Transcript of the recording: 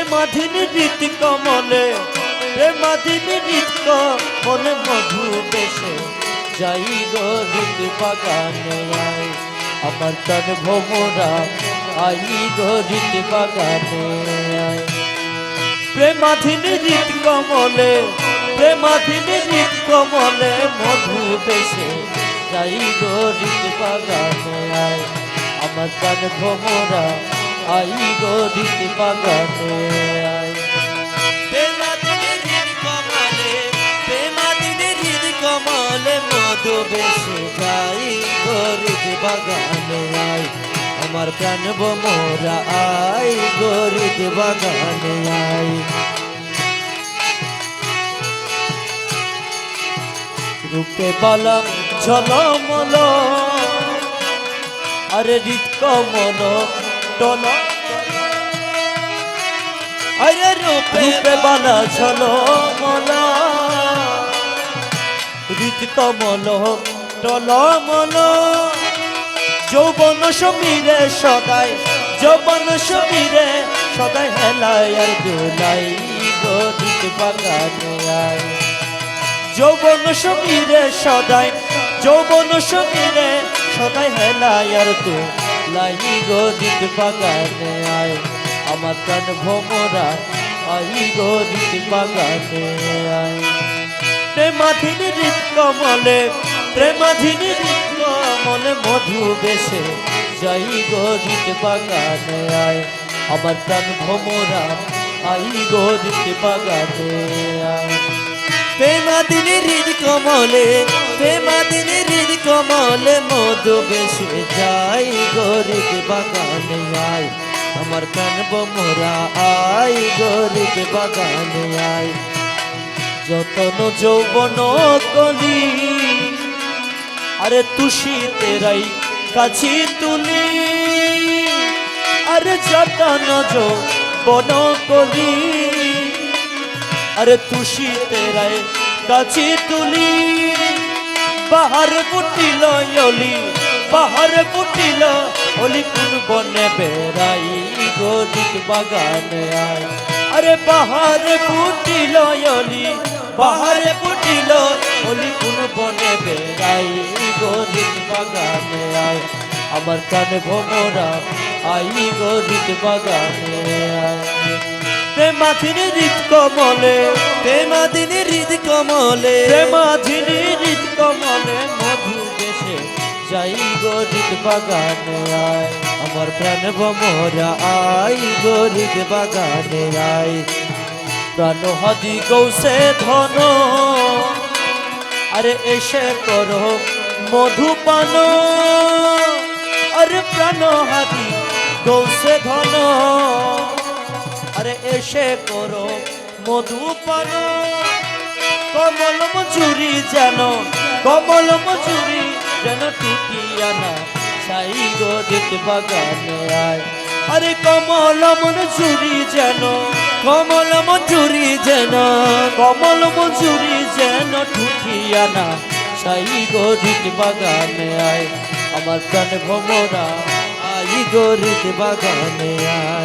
প্রেমাধীনী রীতি কমলে, প্রেমাধীনী রীত কমলে মধু বেশে যাই গো রীত বাগানে আয়, আমার প্রাণ ভোমরা, আই গো রীত বাগানে আয়। প্রেমাধীনী রীত কমলে, প্রেমাধীনী রীত কমলে মধু বেশে যাই গো রীত বাগানে আয়, আমার প্রাণ ভোমরা আই গো আয় প্রেমাধীনী রীত কমলে মধু বেশে যাই গো রীত বাগানে আয় আমার প্রাণ ভোমরা আই গো রীত বাগানে আয় রূপে বালাম ঝলমল আরে হৃদ কমল টল আরে রূপে বালা ঝলমল হৃদ কমল টলমল যৌবন সমীরে সদাই যৌবন সমীরে সদাই হেলায় আর দোলাই গরিত বাগানে আয়। যৌবন সমীরে সদাই যৌবন সমীরে সদাই হেলায় আর তো লাই গরিত বাগানে আয়। আমার প্রাণ ভোমরা, আই গরিত বাগানে আয়। প্রেমাধীনী রীত কমলে প্রেমাধীনী রীত কমলে মধু বেশে যাই গরিত বাগানে আয়। আমার প্রাণ ভোমরা, আই গরিত বাগানে আয়। প্রেমাদিনী হৃদ কমলে প্রেমাদিনী হৃদ কমলে মধু বেশি যাই, গরিব বাগানে আয়। আমার প্রাণ বোমরা আই গরিব বাগানে আয়। যতন যৌবন কলি আরে তুষি তেরাই কাছি তুলি। আরে যতন যৌবন কলি আরে তুষি তেরাই কাছি তুলি। বাহারে ফুটিল অলি, বাহারে ফুটিল অলি কোন বনে বেড়াই গরিব বাগানে আয়। আরে বাহারে ফুটিল অলি, বাহারে ফুটিল অলি কোন বনে বেড়াই গরিব বাগানে আয়। আমার কানে ভোমরা, আই গরিব বাগানে আয়। প্রেমাধীনী রীত কমলে প্রেমাধীনী রীত কমলে প্রেমাধীনী রীত কমলে মধু দেশে যাই গরিত বাগানে আয়, আমার প্রাণ ভমরা আই গরিত বাগানে আয়। প্রাণ হাদি গৌসে ধন, আরে এসে করো মধুপান আরে প্রাণ হাদি গৌসে ধন, আরে এসে করো মধুপান কমল মজুরি যেন কমল মজুরি যেন টুটিয়া না সাই গরিত বাগানে আয়। আরে কমল মজুরি যেন, কমল মজুরি যেন, কমল মজুরি যেন টুটিয়া না সাই গরিত বাগানে আয়। আমার প্রাণ ভমরা, আই গরিত বাগানে আয়।